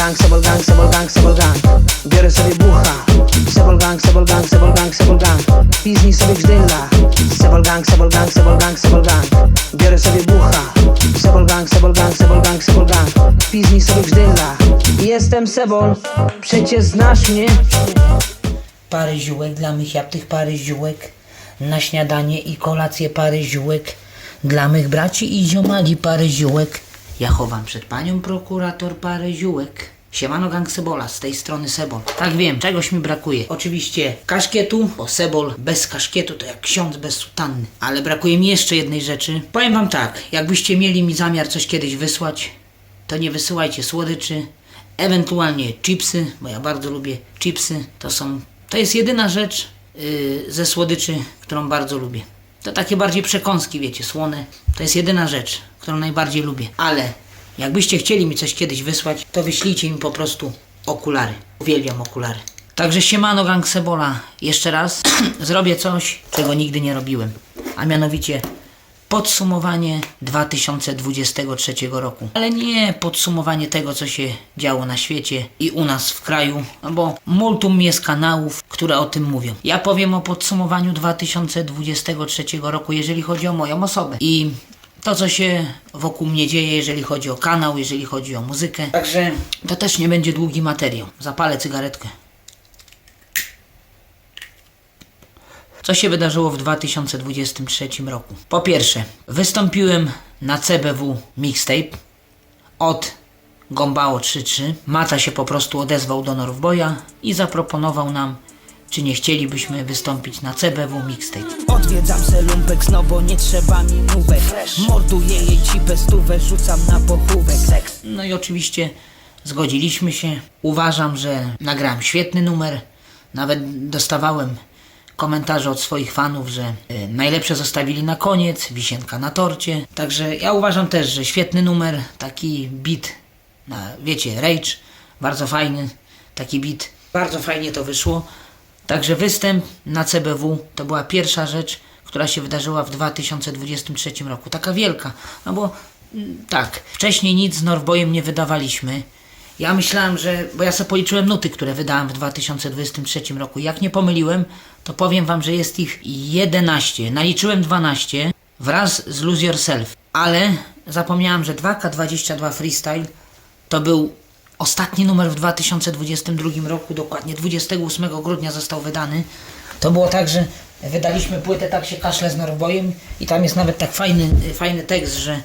gang, sebol gang, sebol gang, sebol gang Biorę sobie bucha Sebol gang, sebol gang, sebol gang, sebol gang Pizni sobie grzdyla Sebol gang, sebol gang, sebol gang, sebol gang Biorę sobie bucha Sebol gang, sebol gang, sebol gang, sebol gang Pizni sobie grzdyla Jestem sebol Przecież znasz mnie parę ziółek dla mych japtych, parę ziółek na śniadanie i kolację, parę ziółek dla mych braci i ziomali, parę ziółek. Ja chowam przed panią prokurator parę ziółek. Siemano gang Sebola, z tej strony Sebol. Tak wiem, czegoś mi brakuje. Oczywiście kaszkietu, bo Sebol bez kaszkietu to jak ksiądz bez sutanny. Ale brakuje mi jeszcze jednej rzeczy. Powiem wam tak, jakbyście mieli mi zamiar coś kiedyś wysłać, to nie wysyłajcie słodyczy, ewentualnie chipsy, bo ja bardzo lubię chipsy. To są, to jest jedyna rzecz yy, ze słodyczy, którą bardzo lubię. To takie bardziej przekąski, wiecie, słone. To jest jedyna rzecz, którą najbardziej lubię. Ale jakbyście chcieli mi coś kiedyś wysłać, to wyślijcie mi po prostu okulary. Uwielbiam okulary. Także siemano gang Sebola. Jeszcze raz zrobię coś, czego nigdy nie robiłem. A mianowicie podsumowanie 2023 roku. Ale nie podsumowanie tego, co się działo na świecie i u nas w kraju, no bo multum jest kanałów, które o tym mówią. Ja powiem o podsumowaniu 2023 roku, jeżeli chodzi o moją osobę. I to, co się wokół mnie dzieje, jeżeli chodzi o kanał, jeżeli chodzi o muzykę. Także to też nie będzie długi materiał. Zapalę cygaretkę. Co się wydarzyło w 2023 roku? Po pierwsze, wystąpiłem na CBW Mixtape od Gombao 33. Mata się po prostu odezwał do Norwboya i zaproponował nam, czy nie chcielibyśmy wystąpić na CBW Mixtape. Odwiedzam se lumpek, no bo nie trzeba mi nówek Morduję jej cipę, stówę rzucam na pochówek Seks No i oczywiście zgodziliśmy się. Uważam, że nagrałem świetny numer. Nawet dostawałem komentarze od swoich fanów, że y, najlepsze zostawili na koniec, wisienka na torcie. Także ja uważam też, że świetny numer, taki beat, na, wiecie, rage, bardzo fajny, taki beat. Bardzo fajnie to wyszło. Także występ na CBW to była pierwsza rzecz, która się wydarzyła w 2023 roku. Taka wielka, no bo mm, tak, wcześniej nic z Norwbojem nie wydawaliśmy. Ja myślałem, że, bo ja sobie policzyłem nuty, które wydałem w 2023 roku. Jak nie pomyliłem, to powiem wam, że jest ich 11. Naliczyłem 12 wraz z Lose Yourself. Ale zapomniałem, że 2K22 Freestyle to był ostatni numer w 2022 roku, dokładnie 28 grudnia został wydany. To było tak, że wydaliśmy płytę Tak się kaszle z Norbojem i tam jest nawet tak fajny, fajny tekst, że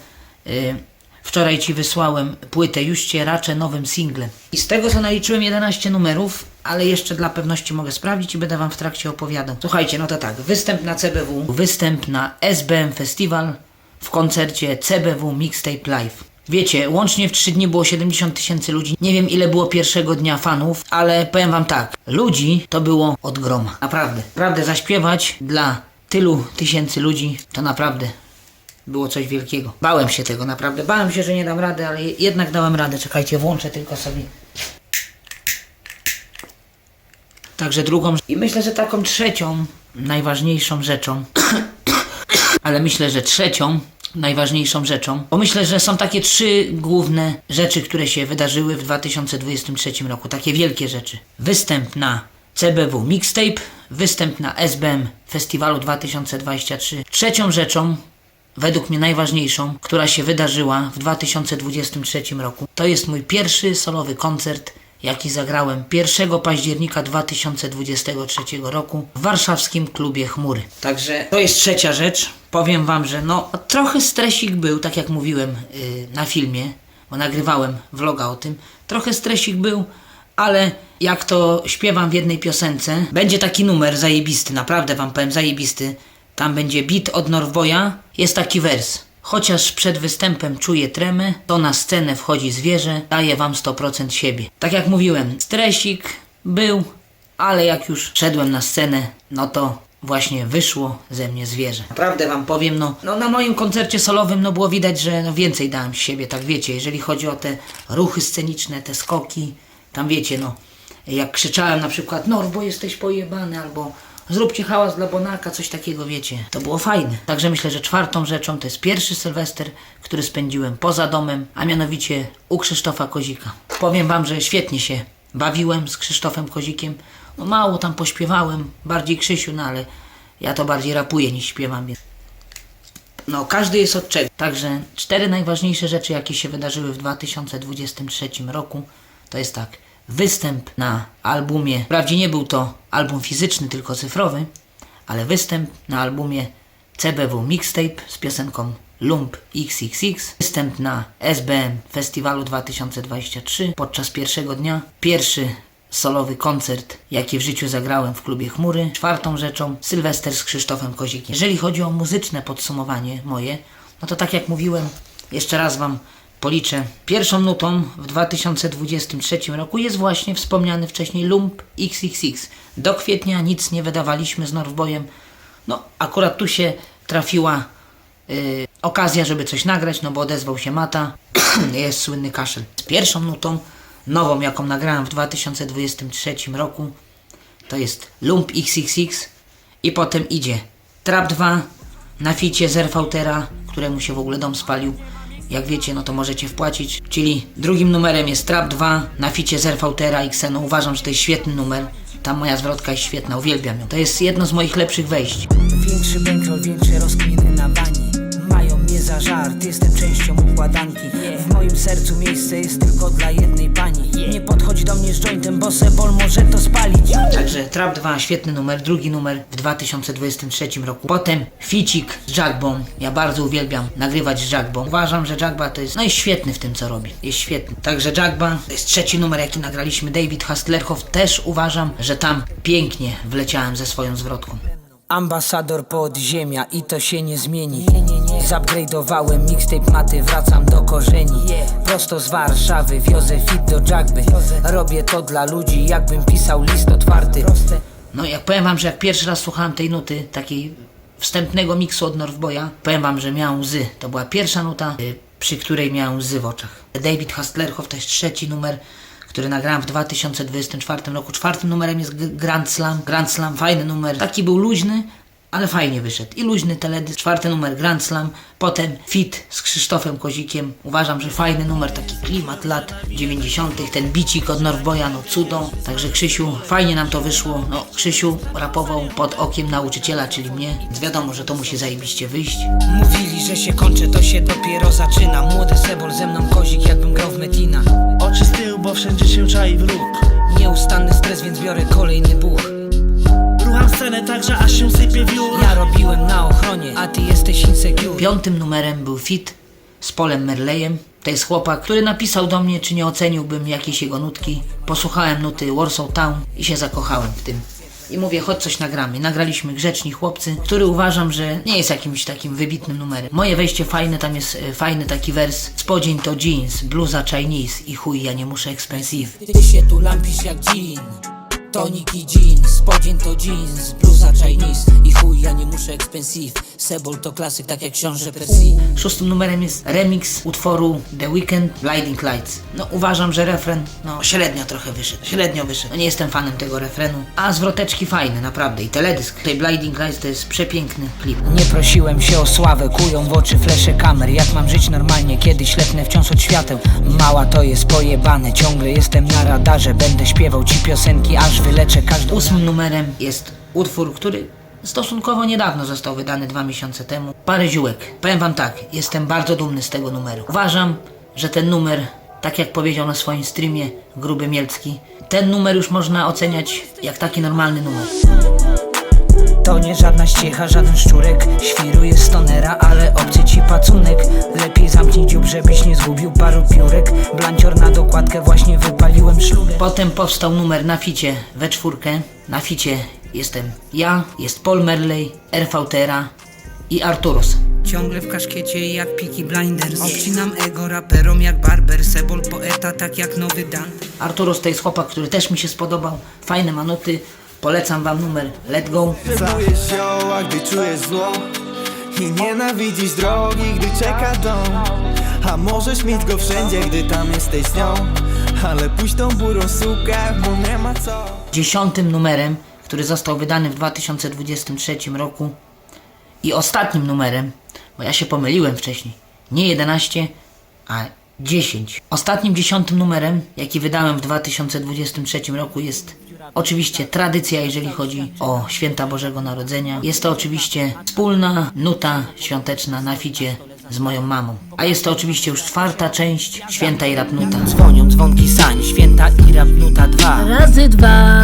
y, wczoraj ci wysłałem płytę, już cię raczę nowym singlem. I z tego co naliczyłem 11 numerów, ale jeszcze dla pewności mogę sprawdzić i będę wam w trakcie opowiadał. Słuchajcie, no to tak, występ na CBW, występ na SBM Festival w koncercie CBW Mixtape Live. Wiecie, łącznie w 3 dni było 70 tysięcy ludzi. Nie wiem ile było pierwszego dnia fanów, ale powiem wam tak, ludzi to było od groma. Naprawdę. Naprawdę zaśpiewać dla tylu tysięcy ludzi to naprawdę było coś wielkiego. Bałem się tego, naprawdę. Bałem się, że nie dam rady, ale jednak dałem radę. Czekajcie, włączę tylko sobie. Także drugą. I myślę, że taką trzecią, najważniejszą rzeczą, ale myślę, że trzecią najważniejszą rzeczą, bo myślę, że są takie trzy główne rzeczy, które się wydarzyły w 2023 roku, takie wielkie rzeczy. Występ na CBW Mixtape, występ na SBM Festiwalu 2023. Trzecią rzeczą, według mnie najważniejszą, która się wydarzyła w 2023 roku, to jest mój pierwszy solowy koncert jaki zagrałem 1 października 2023 roku w warszawskim klubie Chmury. Także to jest trzecia rzecz. Powiem wam, że no trochę stresik był, tak jak mówiłem yy, na filmie, bo nagrywałem vloga o tym. Trochę stresik był, ale jak to śpiewam w jednej piosence, będzie taki numer zajebisty, naprawdę wam powiem zajebisty. Tam będzie beat od Norwoja, jest taki wers. Chociaż przed występem czuję tremę, to na scenę wchodzi zwierzę, daje wam 100% siebie. Tak jak mówiłem, stresik był, ale jak już szedłem na scenę, no to właśnie wyszło ze mnie zwierzę. Naprawdę wam powiem, no, no na moim koncercie solowym no było widać, że no więcej dałem z siebie, tak wiecie, jeżeli chodzi o te ruchy sceniczne, te skoki, tam wiecie, no, jak krzyczałem na przykład, Norbo jesteś pojebany, albo zróbcie hałas dla Bonaka, coś takiego, wiecie. To było fajne. Także myślę, że czwartą rzeczą to jest pierwszy Sylwester, który spędziłem poza domem, a mianowicie u Krzysztofa Kozika. Powiem wam, że świetnie się bawiłem z Krzysztofem Kozikiem. No mało tam pośpiewałem, bardziej Krzysiu, no ale ja to bardziej rapuję niż śpiewam, no, każdy jest od czego. Także cztery najważniejsze rzeczy, jakie się wydarzyły w 2023 roku, to jest tak. Występ na albumie, wprawdzie nie był to album fizyczny, tylko cyfrowy, ale występ na albumie CBW Mixtape z piosenką Lump XXX, występ na SBM Festiwalu 2023 podczas pierwszego dnia, pierwszy solowy koncert, jaki w życiu zagrałem w klubie Chmury. Czwartą rzeczą Sylwester z Krzysztofem Kozikiem. Jeżeli chodzi o muzyczne podsumowanie moje, no to tak jak mówiłem, jeszcze raz Wam policzę. Pierwszą nutą w 2023 roku jest właśnie wspomniany wcześniej Lump XXX. Do kwietnia nic nie wydawaliśmy z Northboyem. No, akurat tu się trafiła y, okazja, żeby coś nagrać, no bo odezwał się Mata. jest słynny kaszel. Z pierwszą nutą, nową, jaką nagrałem w 2023 roku, to jest Lump XXX i potem idzie Trap 2 na ficie Zerfautera, któremu się w ogóle dom spalił. Jak wiecie, no to możecie wpłacić. Czyli drugim numerem jest Trap 2 na ficie Zerfautera i Xeno. Uważam, że to jest świetny numer. Ta moja zwrotka jest świetna, uwielbiam ją. To jest jedno z moich lepszych wejść. Większy bankroll, większe rozkminy na bani za żart, jestem częścią układanki W moim sercu miejsce jest tylko dla jednej pani Nie podchodź do mnie z jointem, bo sebol może to spalić Także Trap 2, świetny numer, drugi numer w 2023 roku. Potem Ficik z Jackbą. Ja bardzo uwielbiam nagrywać z Jackbą. Uważam, że Jackba to jest, no jest świetny w tym co robi. Jest świetny. Także Jackba to jest trzeci numer jaki nagraliśmy. David Hastlerhoff też uważam, że tam pięknie wleciałem ze swoją zwrotką. Ambasador podziemia i to się nie zmieni. Zupgrade'owałem mixtape maty, wracam do korzeni. Prosto z Warszawy wiozę fit do Jackby Robię to dla ludzi, jakbym pisał list otwarty. No jak powiem wam, że jak pierwszy raz słuchałem tej nuty, takiej wstępnego miksu od Northboya, powiem wam, że miałem łzy. To była pierwsza nuta, y, przy której miałem łzy w oczach. David Hastlerhoff to jest trzeci numer, który nagrałem w 2024 roku. Czwartym numerem jest Grand Slam. Grand Slam, fajny numer. Taki był luźny, ale fajnie wyszedł. I luźny teledysk. Czwarty numer Grand Slam. Potem fit z Krzysztofem Kozikiem. Uważam, że fajny numer, taki klimat lat 90. Ten bicik od Northboya, no cudo. Także Krzysiu, fajnie nam to wyszło. No, Krzysiu rapował pod okiem nauczyciela, czyli mnie. Więc wiadomo, że to musi zajebiście wyjść. Mówili, że się kończy, to się dopiero zaczyna Młody sebol ze mną kozik, jakbym grał w Metina Oczy z tyłu, bo wszędzie się czai wróg Nieustanny stres, więc biorę kolejny buch scenę tak, że aż się sypie wiór Ja robiłem na ochronie, a ty jesteś insecure Piątym numerem był fit z Polem Merleyem. To jest chłopak, który napisał do mnie, czy nie oceniłbym jakiejś jego nutki. Posłuchałem nuty Warsaw Town i się zakochałem w tym. I mówię, chodź coś nagramy. Nagraliśmy Grzeczni Chłopcy, który uważam, że nie jest jakimś takim wybitnym numerem. Moje wejście fajne, tam jest e, fajny taki wers. Spodzień to jeans, bluza Chinese i chuj, ja nie muszę expensive. Ty się tu lampisz jak jean Toniki jeans, spodzień to jeans Bluza Chinese. I chuj, ja nie muszę expensive Sebol to klasyk, tak jak książę Percy Szóstym numerem jest remix utworu The Weeknd Blinding Lights. No uważam, że refren no średnio trochę wyszedł. Średnio wyszedł. No, nie jestem fanem tego refrenu. A zwroteczki fajne, naprawdę. I teledysk tej Blinding Lights to jest przepiękny klip. Nie prosiłem się o sławę, kują w oczy flesze kamer Jak mam żyć normalnie, kiedy ślepnę wciąż od świateł Mała to jest pojebane, ciągle jestem na radarze Będę śpiewał ci piosenki, aż wyleczę każdą Ósmym numerem jest utwór, który stosunkowo niedawno został wydany, dwa miesiące temu. Parę ziółek. Powiem wam tak, jestem bardzo dumny z tego numeru. Uważam, że ten numer, tak jak powiedział na swoim streamie Gruby Mielcki, ten numer już można oceniać jak taki normalny numer. To nie żadna ściecha, żaden szczurek Świruje stonera, ale obcy ci pacunek Lepiej zamknij dziób, żebyś nie zgubił paru piórek Blancior na dokładkę, właśnie wypaliłem szlugę Potem powstał numer na ficie we czwórkę. Na ficie jestem ja, jest Paul Merley, RVTera i Arturos. Ciągle w kaszkiecie jak Peaky Blinders Obcinam ego raperom jak Barber Sebol poeta tak jak nowy Dante Arturos to jest chłopak, który też mi się spodobał. Fajne manuty. Polecam wam numer Let Go. Czujesz zioła, gdy czujesz zło I nienawidzisz drogi, gdy czeka dom A możesz mieć go wszędzie, gdy tam jesteś z nią Ale pójść tą burą sukę, bo nie ma co Dziesiątym numerem, który został wydany w 2023 roku i ostatnim numerem, bo ja się pomyliłem wcześniej, nie 11, a 10. Ostatnim dziesiątym numerem, jaki wydałem w 2023 roku jest oczywiście tradycja, jeżeli chodzi o święta Bożego Narodzenia. Jest to oczywiście wspólna nuta świąteczna na ficie z moją mamą. A jest to oczywiście już czwarta część święta i rapnuta. Dzwonią dzwonki sań, święta i rap nuta dwa Razy dwa,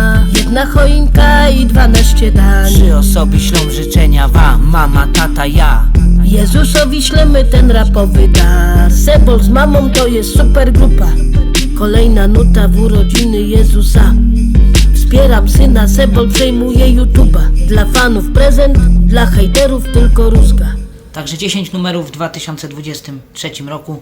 jedna choinka i dwanaście dań. Trzy osoby ślą życzenia wam, mama, tata, ja Jezusowi ślemy ten rapowy dar. Sebol z mamą to jest super grupa. Kolejna nuta w urodziny Jezusa. Wspieram syna, Sebol przejmuje YouTube'a. Dla fanów prezent, dla hejterów tylko rózga. Także 10 numerów w 2023 roku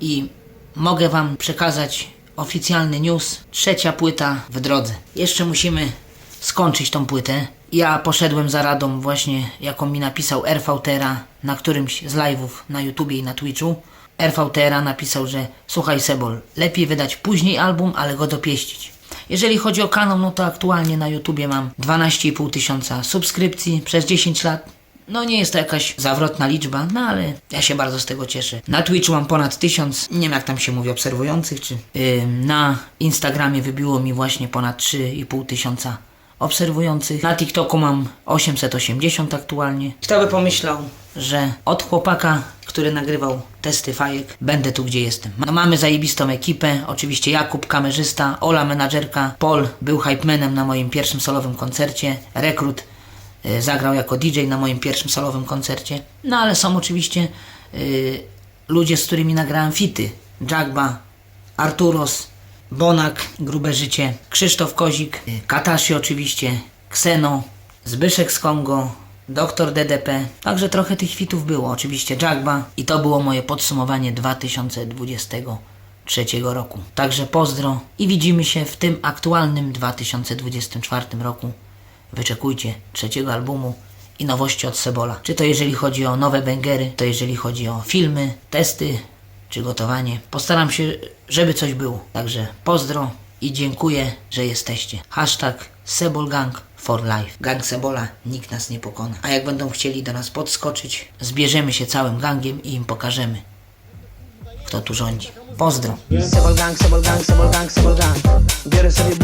i mogę Wam przekazać oficjalny news. Trzecia płyta w drodze. Jeszcze musimy skończyć tą płytę. Ja poszedłem za radą właśnie, jaką mi napisał RVTera na którymś z live'ów na YouTubie i na Twitchu. RVTera napisał, że słuchaj Sebol, lepiej wydać później album, ale go dopieścić. Jeżeli chodzi o kanał, no to aktualnie na YouTubie mam 12,5 tysiąca subskrypcji przez 10 lat. No nie jest to jakaś zawrotna liczba, no ale ja się bardzo z tego cieszę. Na Twitchu mam ponad 1000, nie wiem jak tam się mówi, obserwujących, czy yy, na Instagramie wybiło mi właśnie ponad 3,5 tysiąca obserwujących. Na TikToku mam 880 aktualnie. Kto by pomyślał, że od chłopaka, który nagrywał testy fajek, będę tu, gdzie jestem. No, mamy zajebistą ekipę, oczywiście Jakub, kamerzysta, Ola, menadżerka, Paul był hypemanem na moim pierwszym solowym koncercie, Rekrut zagrał jako DJ na moim pierwszym solowym koncercie. No ale są oczywiście y, ludzie, z którymi nagrałem fity. Jagba, Arturos, Bonak, Grube Życie, Krzysztof Kozik, y, Katashi oczywiście, Kseno, Zbyszek z Kongo, Doktor DDP. Także trochę tych fitów było, oczywiście Jagba i to było moje podsumowanie 2023 roku. Także pozdro i widzimy się w tym aktualnym 2024 roku. Wyczekujcie trzeciego albumu i nowości od Sebola. Czy to jeżeli chodzi o nowe bęgery, to jeżeli chodzi o filmy, testy, czy gotowanie. Postaram się, żeby coś było. Także pozdro i dziękuję, że jesteście. Hashtag Sebolgang for life. Gang Sebola, nikt nas nie pokona. A jak będą chcieli do nas podskoczyć, zbierzemy się całym gangiem i im pokażemy, kto tu rządzi. Pozdro. Biorę sobie